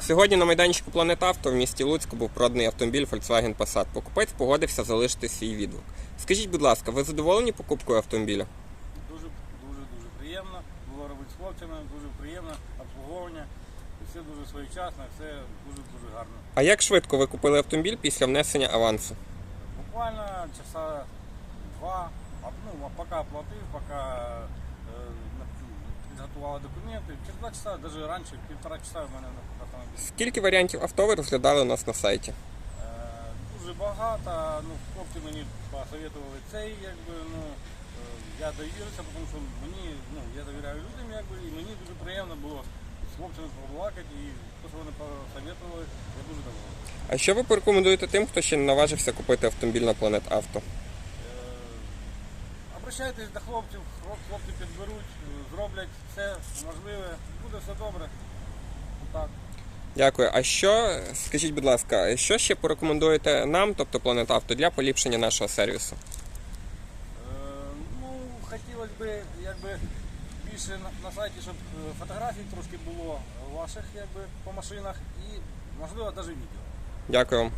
Сьогодні на майданчику Планет Авто в місті Луцьку був проданий автомобіль Volkswagen Passat. Покупець погодився залишити свій відгук. Скажіть, будь ласка, ви задоволені покупкою автомобіля? Дуже, дуже, дуже приємно. Було робити з хлопцями, дуже приємно, обслуговування. Все дуже своєчасно, все дуже дуже гарно. А як швидко ви купили автомобіль після внесення авансу? Буквально часа два, ну, поки оплатив, поки підготували документи. Через два часа, навіть раніше, півтора часа в мене на автомобіль. Скільки варіантів авто ви розглядали у нас на сайті? Е, Дуже багато. Ну, хлопці мені посоветували цей, якби, ну, е, я довірився, тому що мені, ну, я довіряю людям, якби, і мені дуже приємно було з хлопцями побалакати, і те, що вони посоветували, я дуже довольний. А що ви порекомендуєте тим, хто ще не наважився купити автомобіль на Планет Авто? Обращайтесь до хлопців, хлопці підберуть, зроблять все можливе, буде все добре. Так. Дякую. А що, скажіть, будь ласка, що ще порекомендуєте нам, тобто Планет Авто, для поліпшення нашого сервісу? Е, Ну, хотілося б якби більше на, на сайті, щоб е, фотографій трошки було ваших якби, по машинах і можливо навіть відео. Дякую вам.